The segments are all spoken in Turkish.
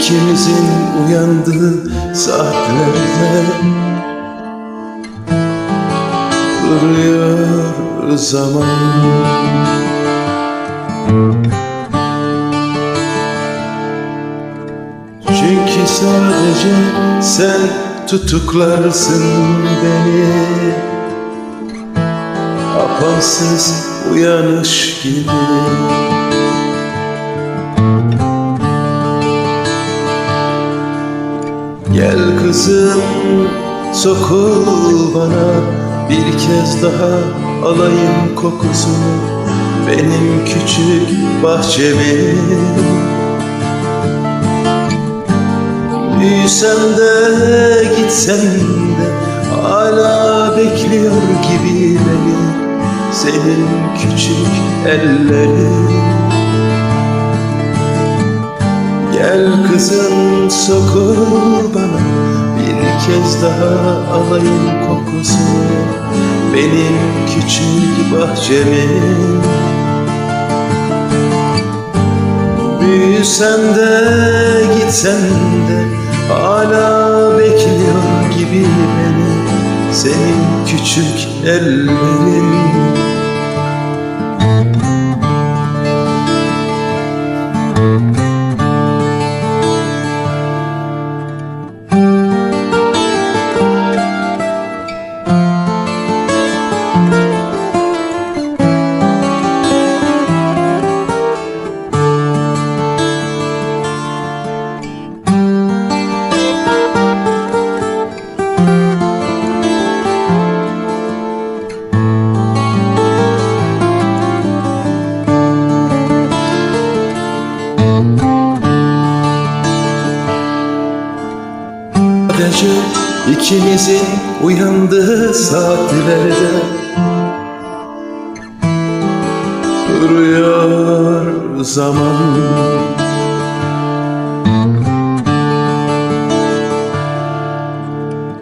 İkimizin uyandığı saatlerde Duruyor zaman. Çünkü sadece sen tutuklarsın beni. Apansız uyanış gibi kızım sokul bana. Bir kez daha alayım kokusunu Benim küçük bahçemin Büyüsem de gitsem de Hala bekliyor gibi beni Senin küçük ellerin Gel kızım sokul bana. Bir kez daha alayım kokusunu Benim küçük bahçemin. Büyüsem de gitsem de Hala bekliyor gibi beni Senin küçük ellerin Sadece ikimizin uyandığı saatlerde. Duruyor zaman.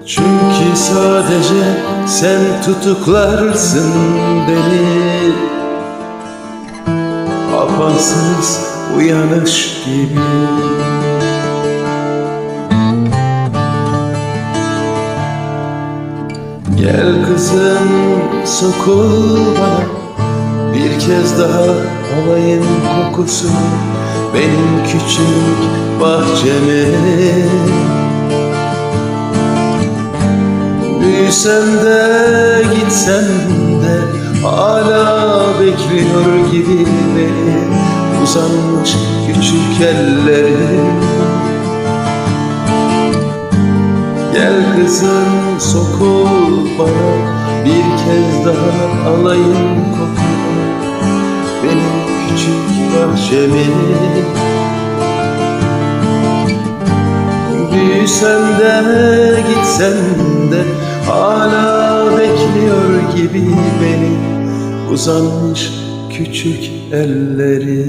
Çünkü sadece sen tutuklarsın beni. Apansız uyanış gibi. Gel kızım sokul bana. Bir kez daha alayım kokusunu Benim küçük bahçeme. Büyüsem de gitsem de Hala bekliyor gibi beni Uzanmış küçük ellerim Gel kızım sokul bana Bir kez daha alayım kokunu Benim küçük bahçemi. Büyüsen de gitsen de Hala bekliyor gibi beni. Uzanmış küçük elleri